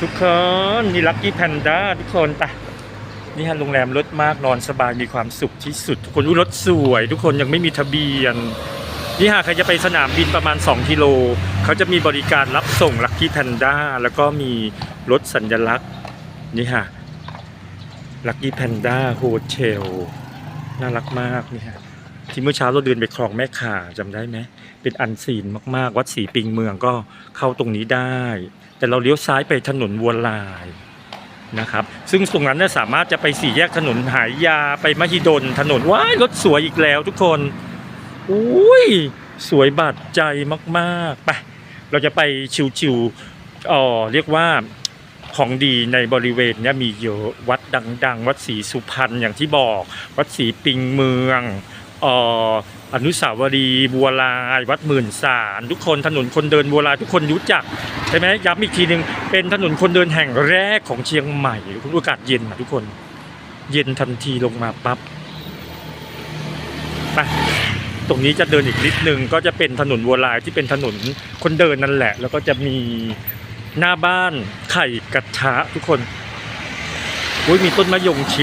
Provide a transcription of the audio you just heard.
ทุกคนนี่ลักกี้แพนด้าทุกคนไปนี่ฮะโรงแรมรถมากนอนสบายมีความสุขที่สุด ทุกคนอุ้รถสวย ทุกคนยังไม่มีทะเบียน นี่หากใครจะไปสนามบินประมาณ 2 กิโล เขาจะมีบริการรับส่งลักกี้แพนด้าแล้วก็มีรถสัญลักษณ์ นี่ฮะลักกี้แพนด้าโฮเทลน่ารักมากนี่ฮะ ที่เมื่อเช้าเราเดินไปคลองแม่ข่าจำได้ไหมเป็นอันซีนมากๆ วัดศรีปิงเมืองก็เข้าตรงนี้ได้ แต่เราเลี้ยวซ้ายไปถนนวัวลายนะครับ ซึ่งตรงนั้นเนี่ยสามารถจะไปสี่แยกถนนหายยาไปมหิดลถนนว้ายรถสวยอีกแล้วทุกคนอุ้ยสวยบาดใจมากๆไปเราจะไปชิวๆอ๋อเรียกว่าของดีในบริเวณนี้มีเยอะวัดดัง ๆ วัดศรีสุพรรณอย่างที่บอก วัดศรีปิงเมือง อ่ออนุสาวรีย์บัวลายวัดหมื่นสารทุกคนถนนคนเดินบัวลายทุกคนรู้จักใช่ไหมย้ำอีกทีหนึ่งเป็นถนนคนเดินแห่งแรกของเชียงใหม่คุณอากาศเย็นนะทุกคน เย็นทันทีลงมาปั๊บไปตรงนี้จะเดินอีกนิดนึงก็จะเป็นถนนวัวลายที่เป็นถนนคนเดินนั่นแหละ แล้วก็จะมีหน้าบ้านไข่กระทะทุกคนอุ้ยมีต้นมะยงชิด